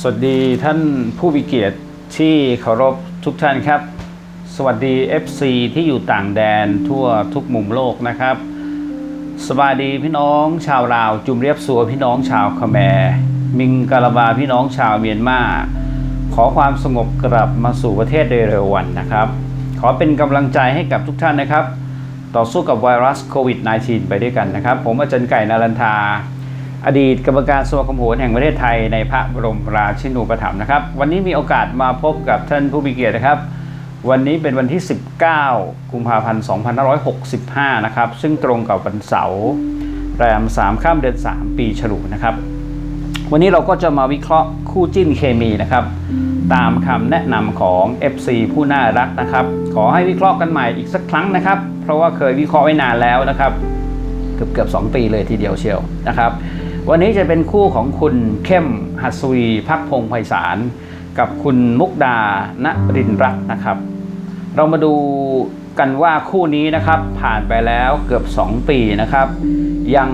สวัสดีท่านผู้มีเกียรติที่เคารพทุกท่านครับ สวัสดี FC ที่อยู่ต่างแดนทั่วทุกมุมโลกนะครับ สวัสดีพี่น้องชาวลาว จุมเรียบสัวพี่น้องชาวคแมรมิงกาลาบาพี่น้องชาวเมียนมาขอความสงบกลับมาสู่ประเทศโดยเร็ววันนะครับ ขอเป็นกำลังใจให้กับทุกท่านนะครับ ต่อสู้กับไวรัสโควิด -19 ไปด้วยกันนะครับ ผมอาจารย์ไก่นารันทา อดีตกรรมการสมาคมโหรแห่งประเทศไทยในพระบรมราชินูปถัมภ์นะครับ วันนี้มีโอกาสมาพบกับท่านผู้มีเกียรตินะครับ วันนี้เป็นวันที่ 19 กุมภาพันธ์ 2565 นะครับ ซึ่งตรงกับวันเสาร์แรม 3 ข้ามเดือน 3 ปีฉลูนะครับ วันนี้เราก็จะมาวิเคราะห์คู่จิ้นเคมีนะครับ ตามคำแนะนำของ FC ผู้น่ารักนะครับ ขอให้วิเคราะห์กันใหม่อีกสักครั้งนะครับ เพราะว่าเคยวิเคราะห์ไว้นานแล้วนะครับ เกือบเกือบสปีเลยทีเดียวเชียวนะครับ วันนี้จะเป็นคู่ของคุณเข้มหัสวีพักพงศ์ไพศาลกับคุณมุกดาณรินร์รัตน์นะครับ เรามาดูกันว่าคู่นี้นะครับผ่านไปแล้วเกือบ 2 ปีนะครับ ยัง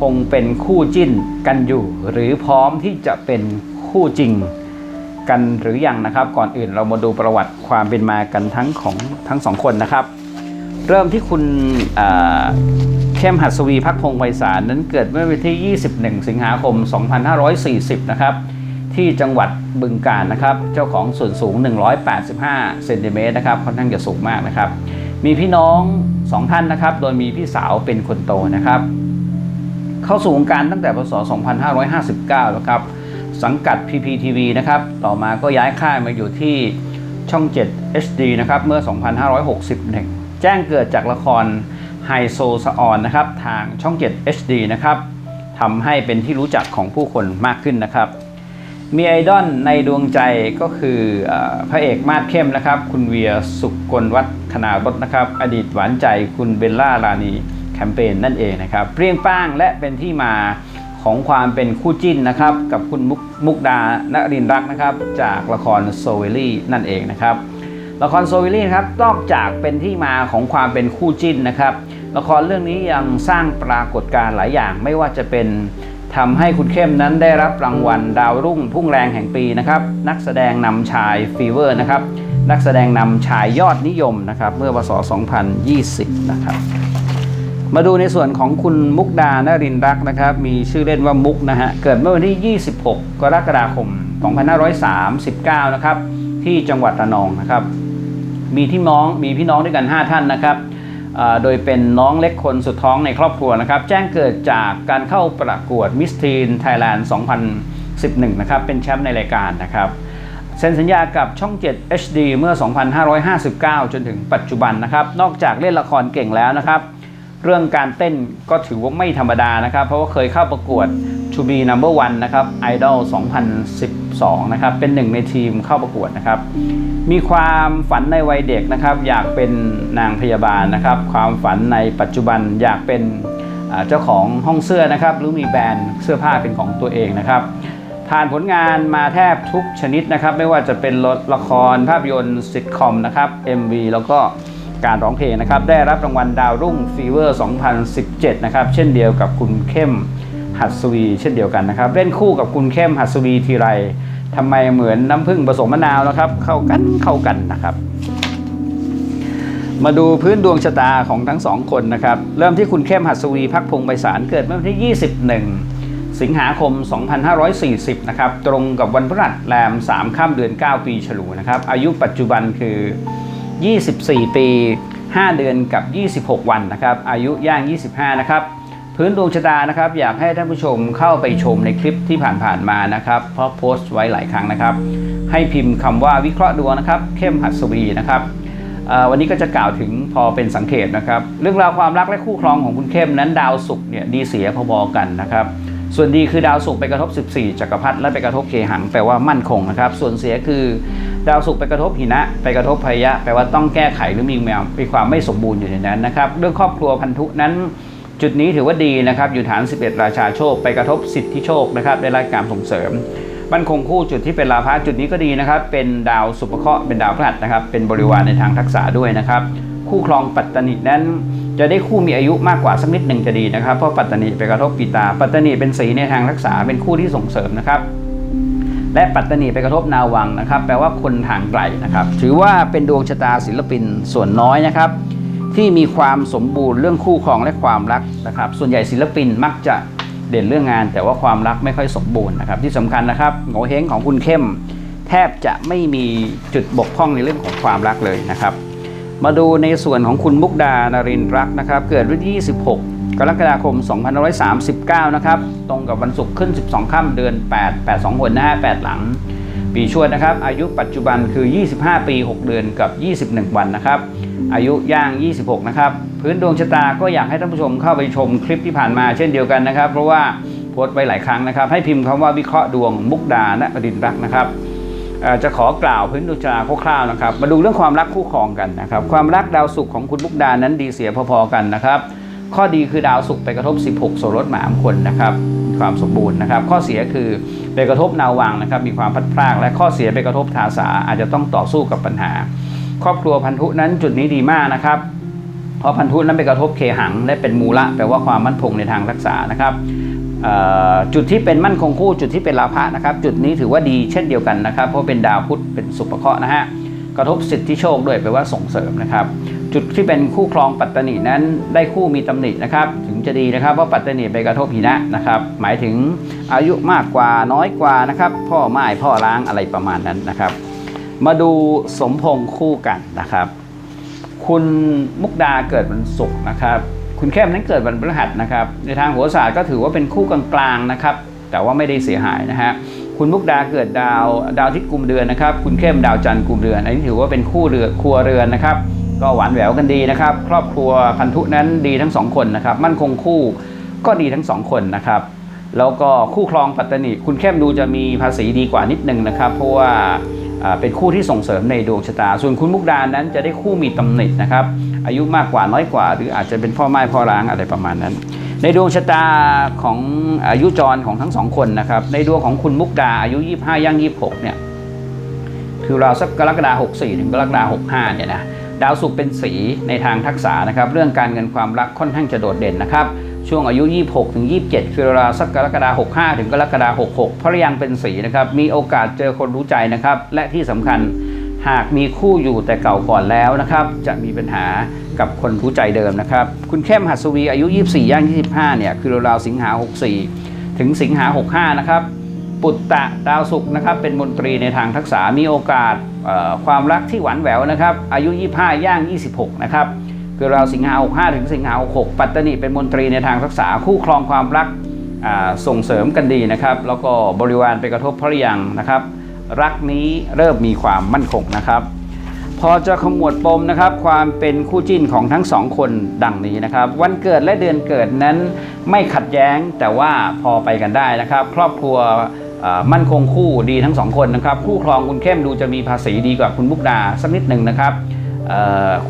คงเป็นคู่จิ้นกันอยู่ หรือพร้อมที่จะเป็นคู่จริงกันหรือยังนะครับ ก่อนอื่นเรามาดูประวัติความเป็นมากันทั้งของทั้งสองคนนะครับ เริ่มที่คุณ อ่าเข้มหัสวีพักพงศ์ไพศาลนั้นเกิดเมื่อวันที่ 21 สิงหาคม 2540 นะครับ ที่จังหวัดบึงกาฬนะครับ เจ้าของส่วนสูง 185 เซนติเมตรนะครับค่อนข้างจะสูงมากนะครับ มีพี่น้อง 2 ท่านนะครับ โดยมีพี่สาวเป็นคนโตนะครับ เข้าสู่วงการตั้งแต่พศ 2559 แล้วครับ สังกัด PPTV นะครับ ต่อมาก็ย้ายค่ายมาอยู่ที่ช่อง 7 HD นะครับ เมื่อ 2561 แจ้งเกิดจากละคร ไฮโซสออนนะครับทางช่อง 7 HD นะครับทำให้เป็นที่รู้จักของผู้คนมากขึ้นนะครับ มีไอดอลในดวงใจก็คืออพระเอกมาดเข้มนะครับ คุณเวียสุกกลวัฒนารถนะครับ อดีตหวานใจคุณเบลล่ารานีแคมเปญนั่นเองนะครับเปรี้ยงป้างและเป็นที่มาของความเป็นคู่จิ้นนะครับกับคุณมุกมกดานรินรักนะครับ จากละครโซเวลี่นั่นเองนะครับ ละครโซเวลี่ครับนอกจากเป็นที่มาของความเป็นคู่จิ้นนะครับ ละครเรื่องนี้ยังสร้างปรากฏการณ์หลายอย่างไม่ว่าจะเป็นทำให้คุณเข้มนั้นได้รับรางวัลดาวรุ่งพุ่งแรงแห่งปีนะครับ นักแสดงนำชายฟีเวอร์นะครับ นักแสดงนำชายยอดนิยมนะครับ เมื่อพศ 2020 นะครับ มาดูในส่วนของคุณมุกดานรินรักนะครับ มีชื่อเล่นว่ามุกนะฮะ เกิดเมื่อวันที่ 26 กรกฎาคม 2539 นะครับ ที่จังหวัดระนองนะครับ มีที่น้องมีพี่น้องด้วยกัน 5 ท่านนะครับ โดยเป็นน้องเล็กคนสุดท้องในครอบครัวนะครับ แจ้งเกิดจากการเข้าประกวดมิสทีนไทยแลนด์2011 นะครับ เป็นแชมป์ในรายการนะครับเซ็นสัญญากับช่อง 7 HD เมื่อ 2559 จนถึงปัจจุบันนะครับ นอกจากเล่นละครเก่งแล้วนะครับ เรื่องการเต้นก็ถือว่าไม่ธรรมดานะครับ เพราะว่าเคยเข้าประกวด To Be Number One นะครับ Idol 12 นะครับ เป็นหนึ่งในทีมเข้าประกวดนะครับ มีความฝันในวัยเด็กนะครับ อยากเป็นนางพยาบาลนะครับ ความฝันในปัจจุบันอยากเป็นเจ้าของห้องเสื้อนะครับ หรือมีแบรนด์เสื้อผ้าเป็นของตัวเองนะครับผ่านผลงานมาแทบทุกชนิดนะครับ ไม่ว่าจะเป็นละครภาพยนตร์ซิทคอมนะครับ MV แล้วก็การร้องเพลงนะครับ ได้รับรางวัลดาวรุ่งฟีเวอร์ 2017 นะครับ เช่นเดียวกับคุณเข้ม หัสวีเช่นเดียวกันนะครับ เล่นคู่กับคุณเข้มหัสวีทีไรทำไมเหมือนน้ำผึ้งผสมมะนาวนะครับ เข้ากันเข้ากันนะครับ มาดูพื้นดวงชะตาของทั้งสองคนนะครับ เริ่มที่คุณเข้มหัสวีพักพงไพศาลเกิดเมื่อวันที่ 21 สิงหาคม 2540 นะครับ ตรงกับวันพฤหัสแรม3ข้ามเดือน 9 ปีฉลูนะครับ อายุปัจจุบันคือ 24 ปี 5 เดือนกับ 26 วันนะครับ อายุย่าง 25 นะครับ พื้นดวงชะตานะครับ อยากให้ท่านผู้ชมเข้าไปชมในคลิปที่ผ่านๆมานะครับ เพราะโพสต์ไว้หลายครั้งนะครับ ให้พิมพ์คำว่าวิเคราะห์ดวงนะครับ เข้มหัสวีนะครับวันนี้ก็จะกล่าวถึงพอเป็นสังเกตนะครับ เรื่องราวความรักและคู่ครองของคุณเข้มนั้นดาวศุกร์เนี่ยดีเสียพอๆกันนะครับ ส่วนดีคือดาวศุกร์ไปกระทบ 14จักรพรรดิและไปกระทบเคหังแปลว่ามั่นคงนะครับ ส่วนเสียคือดาวศุกร์ไปกระทบหินะ ไปกระทบพยะแปลว่าต้องแก้ไขหรือมีแมวมีความไม่สมบูรณ์อยู่ในนั้นนะครับเรื่องครอบครัวพันธุนั้น จุดนี้ถือว่าดีนะครับ อยู่ฐาน 11 ราชาโชค ไปกระทบสิทธิโชคนะครับ ได้รับการส่งเสริมมันคงคู่จุดที่เป็นลาภะจุดนี้ก็ดีนะครับ เป็นดาวสุภเคราะห์เป็นดาวพฤหัสนะครับ เป็นบริวารในทางทักษะด้วยนะครับ คู่ครองปัตตนินั้นจะได้คู่มีอายุมากกว่าสักนิดหนึ่งจะดีนะครับ เพราะปัตตนิไปกระทบปีตา ปัตตนิเป็นสีในทางทักษะเป็นคู่ที่ส่งเสริมนะครับ และปัตตานีไปกระทบนาวังนะครับ แปลว่าคนห่างไกลนะครับ ถือว่าเป็นดวงชะตาศิลปินส่วนน้อยนะครับ ที่มีความสมบูรณ์เรื่องคู่ครองและความรักนะครับ ส่วนใหญ่ศิลปินมักจะเด่นเรื่องงาน แต่ว่าความรักไม่ค่อยสมบูรณ์นะครับ ที่สำคัญนะครับโงเฮงของคุณเข้ม แทบจะไม่มีจุดบกพร่องในเรื่องของความรักเลยนะครับ มาดูในส่วนของคุณมุกดานารินทร์รักนะครับ เกิดวันที่26 กรกฎาคม 2539 นะครับ ตรงกับวันศุกร์ขึ้น 12 ค่ำเดือน 8 8 2คนนะฮะ8หลัง ปีชวดนะครับ อายุปัจจุบันคือ 25 ปี 6 เดือนกับ 21 วันนะครับ อายุย่าง 26 นะครับ พื้นดวงชะตาก็อยากให้ท่านผู้ชมเข้าไปชมคลิปที่ผ่านมาเช่นเดียวกันนะครับ เพราะว่าโพสต์ไว้หลายครั้งนะครับ ให้พิมพ์คำว่าวิเคราะห์ดวงมุกดาณรินร์รักนะครับจะขอกล่าวพื้นดวงชะตาคร่าวๆนะครับ มาดูเรื่องความรักคู่ครองกันนะครับ ความรักดาวศุกร์ของคุณมุกดานั้นดีเสียพอๆกันนะครับ ข้อดีคือดาวศุกร์ไปกระทบ 16 โสรถหมามคนนะครับความสมบูรณ์นะครับ ข้อเสียคือไปกระทบนาวังนะครับ มีความพลัดพรากและข้อเสียไปกระทบทาสาอาจจะต้องต่อสู้กับปัญหา ครอบครัวพันธุนั้นจุดนี้ดีมากนะครับ เพราะพันธุนั้นไปกระทบเคหัง และเป็นมูละแปลว่าความมั่นคงในทางรักษานะครับจุดที่เป็นมั่นคงคู่จุดที่เป็นลาภะนะครับ จุดนี้ถือว่าดีเช่นเดียวกันนะครับ เพราะเป็นดาวพุธเป็นสุภเคราะห์นะฮะกระทบสิทธิโชคด้วยแปลว่าส่งเสริมนะครับ จุดที่เป็นคู่ครองปัตตนีนั้นได้คู่มีตำหนินะครับ ถึงจะดีนะครับเพราะปัตตนีไปกระทบหินะนะครับ หมายถึงอายุมากกว่าน้อยกว่านะครับ พ่อไม้พ่อล้างอะไรประมาณนั้นนะครับ มาดูสมพงษ์คู่กันนะครับ คุณมุกดาเกิดวันศุกร์นะครับ คุณเข้มนั้นเกิดวันพฤหัสนะครับ ในทางโหราศาสตร์ก็ถือว่าเป็นคู่กลางๆนะครับ แต่ว่าไม่ได้เสียหายนะฮะคุณมุกดาเกิดดาวดาวที่กุมเดือนนะครับ คุณเข้มดาวจันทร์กุมเดือน อันนี้ถือว่าเป็นคู่เรือครัวเรือนนะครับ ก็หวานแหววกันดีนะครับ ครอบครัวพันธุนั้นดีทั้งสองคนนะครับ มั่นคงคู่ก็ดีทั้งสองคนนะครับ แล้วก็คู่ครองปัตตานีคุณเข้มดูจะมีภาษีดีกว่านิดนึงนะครับ เพราะว่า เป็นคู่ที่ส่งเสริมในดวงชะตา ส่วนคุณมุกดานั้นจะได้คู่มีตำหนินะครับอายุมากกว่าน้อยกว่า หรืออาจจะเป็นพ่อไม้พ่อร้างอะไรประมาณนั้น ในดวงชะตาของอายุจรของทั้งสองคนนะครับในดวงของคุณมุกดาอายุ 25ย่าง26เนี่ยคือราวสักกรกฎาคม64ถึงกรกฎาคม65เนี่ยนะ ดาวศุกร์เป็นสีในทางทักษะนะครับ เรื่องการเงินความรักค่อนข้างจะโดดเด่นนะครับ ช่วงอายุ 26 ถึง 27 คือราวสักกรกฎาคม65 ถึงกรกฎาคม66เพราะยังเป็นสีนะครับ มีโอกาสเจอคนรู้ใจนะครับ และที่สำคัญหากมีคู่อยู่แต่เก่าก่อนแล้วนะครับ จะมีปัญหากับคนรู้ใจเดิมนะครับ คุณเข้มหัสวีอายุ 24 ย่าง 25 เนี่ย คือราวสิงหา 64 ถึงสิงหา 65 นะครับ ปุตตะดาวศุกร์นะครับ เป็นมนตรีในทางทักษะมีโอกาส ความรักที่หวานแหววนะครับอายุ 25 ย่าง 26 นะครับคือเราวสิงหา65 ถึงสิงหา66 ปัตตานีเป็นมนตรีในทางทักษะคู่ครองความรักส่งเสริมกันดีนะครับ แล้วก็บริวารไปกระทบพระยังนะครับ รักนี้เริ่มมีความมั่นคงนะครับ พอจะขมวดปมนะครับ ความเป็นคู่จิ้นของทั้งสองคนดังนี้นะครับ วันเกิดและเดือนเกิดนั้นไม่ขัดแย้งแต่ว่าพอไปกันได้นะครับ ครอบครัว มั่นคงคู่ดีทั้งสองคนนะครับ คู่ครองคุณเข้มดูจะมีภาษีดีกว่าคุณมุกดาสักนิดหนึ่งนะครับ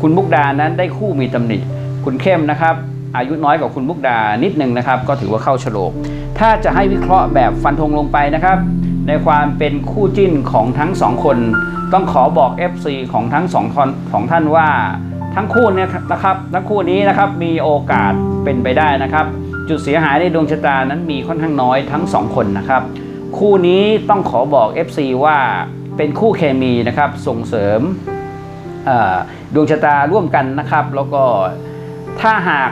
คุณมุกดานั้นได้คู่มีตำหนิ คุณเข้มนะครับอายุน้อยกว่าคุณมุกดานิดหนึ่งนะครับ ก็ถือว่าเข้าโฉลกถ้าจะให้วิเคราะห์แบบฟันธงลงไปนะครับ ในความเป็นคู่จิ้นของทั้งสองคน ต้องขอบอก FC ของทั้งสองคนของท่านว่าทั้งคู่เนี่ยนะครับทั้งคู่นี้นะครับมีโอกาสเป็นไปได้นะครับ จุดเสียหายในดวงชะตานั้นมีค่อนข้างน้อยทั้งสองคนนะครับ คู่นี้ต้องขอบอก FC ว่าเป็นคู่เคมีนะครับส่งเสริมดวงชะตาร่วมกันนะครับ แล้วก็ถ้าหาก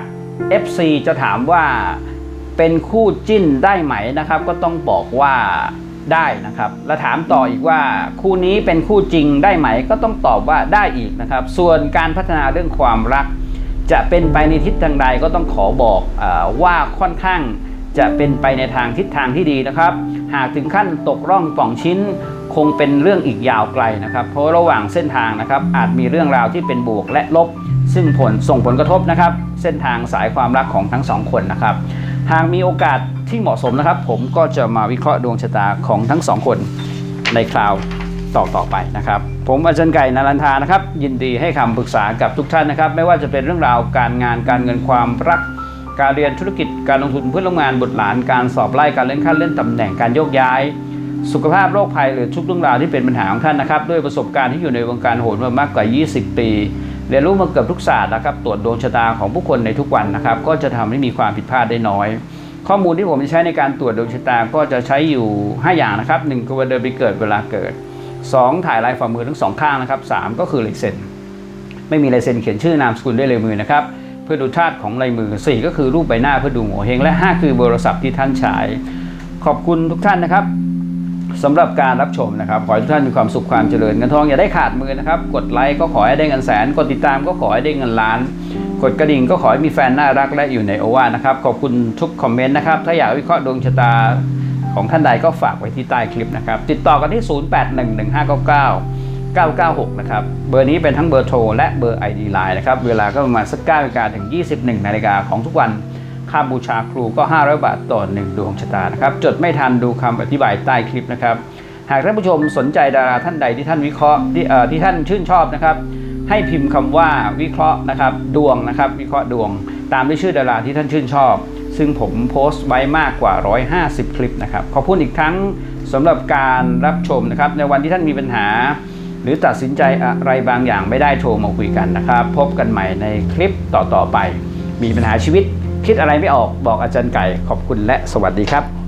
FC จะถามว่าเป็นคู่จิ้นได้ไหมนะครับ ก็ต้องบอกว่าได้นะครับ และถามต่ออีกว่าคู่นี้เป็นคู่จริงได้ไหม ก็ต้องตอบว่าได้อีกนะครับ ส่วนการพัฒนาเรื่องความรัก จะเป็นไปในทิศทางใดก็ต้องขอบอกอว่าค่อนข้าง จะเป็นไปในทางทิศทางที่ดีนะครับ หากถึงขั้นตกร่องป่องชิ้น คงเป็นเรื่องอีกยาวไกลนะครับ เพราะระหว่างเส้นทางนะครับอาจมีเรื่องราวที่เป็นบวกและลบ ซึ่งผลส่งผลกระทบนะครับ เส้นทางสายความรักของทั้งสองคนนะครับ หากมีโอกาสที่เหมาะสมนะครับ ผมก็จะมาวิเคราะห์ดวงชะตาของทั้งสองคนในคราวต่อต่อไปนะครับ ผมอาจารย์ไก่นารันทานะครับ ยินดีให้คำปรึกษากับทุกท่านนะครับ ไม่ว่าจะเป็นเรื่องราวการงานการเงินความรัก การเรียนธุรกิจการลงทุนเพื่อโรงงานบุตรหลานการสอบไล่การเลื่อนขั้นเลื่อนตำแหน่งการโยกย้าย สุขภาพโรคภัยหรือทุกเรื่องราวที่เป็นปัญหาของท่านนะครับด้วยประสบการณ์ที่อยู่ในวงการโหนมามากกว่า 20 ปีเรียนรู้มาเกือบทุกศาสตร์นะครับตรวจดวงชะตาของผู้คนในทุกวันนะครับก็จะทำให้มีความผิดพลาดได้น้อย ข้อมูลที่ผมจะใช้ในการตรวจดวงชะตาก็จะใช้อยู่ 5 อย่างนะครับ1คือวันเดือนปีเกิดเวลาเกิด 2 ถ่ายลายฝ่ามือทั้งสองข้างนะครับ3ก็คือลายเซ็นไม่มีลายเซ็นเขียนชื่อนามสกุลด้วยลายมือนะครับ พื่อดูธาตุของลายมือ 4 ก็คือรูปใบหน้าเพื่อดูโงเ่เฮงและ 5 คือเบอร์โทรศัพท์ที่ท่านใช้ขอบคุณทุกท่านนะครับสำหรับการรับชมนะครับ ขอให้ทุกท่านมีความสุขความเจริญเงินทองอย่าได้ขาดมือนะครับ กดไลค์ก็ขอให้ได้เงินแสน กดติดตามก็ขอให้ได้เงินล้าน กดกระดิ่งก็ขอให้มีแฟนน่ารักและอยู่ในโอวานะครับ ขอบคุณทุกคอมเมนต์นะครับ ถ้าอยากวิเคราะห์ดวงชะตาของท่านใดก็ฝากไว้ที่ใต้คลิปนะครับ ติดต่อกันที่ 0811569 996 นะครับ เบอร์นี้เป็นทั้งเบอร์โทรและเบอร์ ID Line นะครับ เวลาก็ประมาณสัก9นาฬิกาถึง 21นาฬิกาของทุกวัน ค่าบูชาครูก็ 500 บาทต่อ 1 ดวงชะตานะครับ จดไม่ทันดูคำอธิบายใต้คลิปนะครับ หากท่านผู้ชมสนใจดาราท่านใดที่ท่านวิเคราะห์ที่เอ่อที่ท่านชื่นชอบนะครับ ให้พิมพ์คำว่าวิเคราะห์นะครับดวงนะครับ วิเคราะห์ดวง ตามด้วยชื่อดาราที่ท่านชื่นชอบ ซึ่งผมโพสต์ไว้มากกว่า 150 คลิปนะครับ ขอบคุณอีกครั้งสำหรับการรับชมนะครับ ในวันที่ท่านมีปัญหา หรือตัดสินใจอะไรบางอย่างไม่ได้โทรมาคุยกันนะครับ พบกันใหม่ในคลิปต่อๆไป มีปัญหาชีวิต คิดอะไรไม่ออกบอกอาจารย์ไก่ขอบคุณและสวัสดีครับ